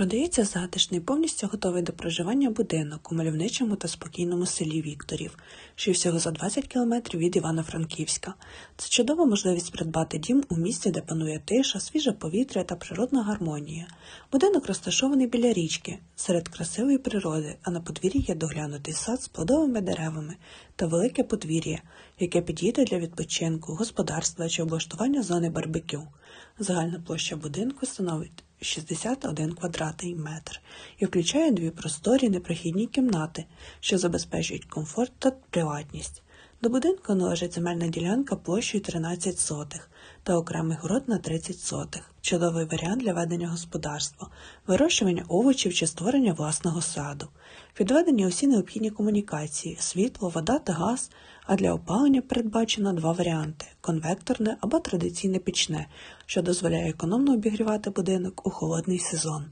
Продається затишний, повністю готовий до проживання будинок у мальовничому та спокійному селі Вікторів, що всього за 20 кілометрів від Івано-Франківська. Це чудова можливість придбати дім у місті, де панує тиша, свіже повітря та природна гармонія. Будинок розташований біля річки, серед красивої природи, а на подвір'ї є доглянутий сад з плодовими деревами та велике подвір'я, яке підійде для відпочинку, господарства чи облаштування зони барбекю. Загальна площа будинку становить 61 квадратний метр і включає дві просторі непрохідні кімнати, що забезпечують комфорт та приватність. До будинку належить земельна ділянка площею 13 сотих та окремий город на 30 сотих. Чудовий варіант для ведення господарства, вирощування овочів чи створення власного саду. Підведені усі необхідні комунікації, світло, вода та газ, а для опалення передбачено два варіанти конвекторне або традиційне пічне, що дозволяє економно обігрівати будинок у холодний сезон.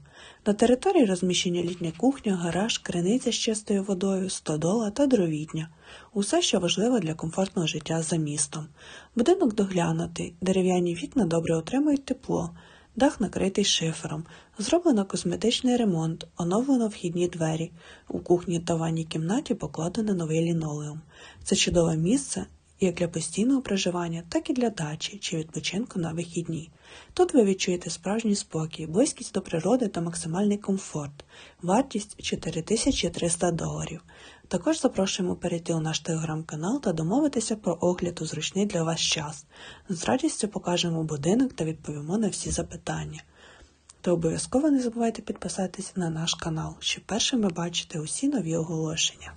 На території розміщені літня кухня, гараж, криниця з чистою водою, стодола та дровітня. Усе, що важливо для комфортного життя за містом. Будинок доглянутий, дерев'яні вікна добре отримують тепло, дах накритий шифером, зроблено косметичний ремонт, оновлено вхідні двері. У кухні та ванній кімнаті покладено новий лінолеум. Це чудове місце як для постійного проживання, так і для дачі чи відпочинку на вихідні. Тут ви відчуєте справжній спокій, близькість до природи та максимальний комфорт, вартість 4300 доларів. Також запрошуємо перейти у наш телеграм-канал та домовитися про огляд у зручний для вас час. З радістю покажемо будинок та відповімо на всі запитання. Та обов'язково не забувайте підписатися на наш канал, щоб першими бачити усі нові оголошення.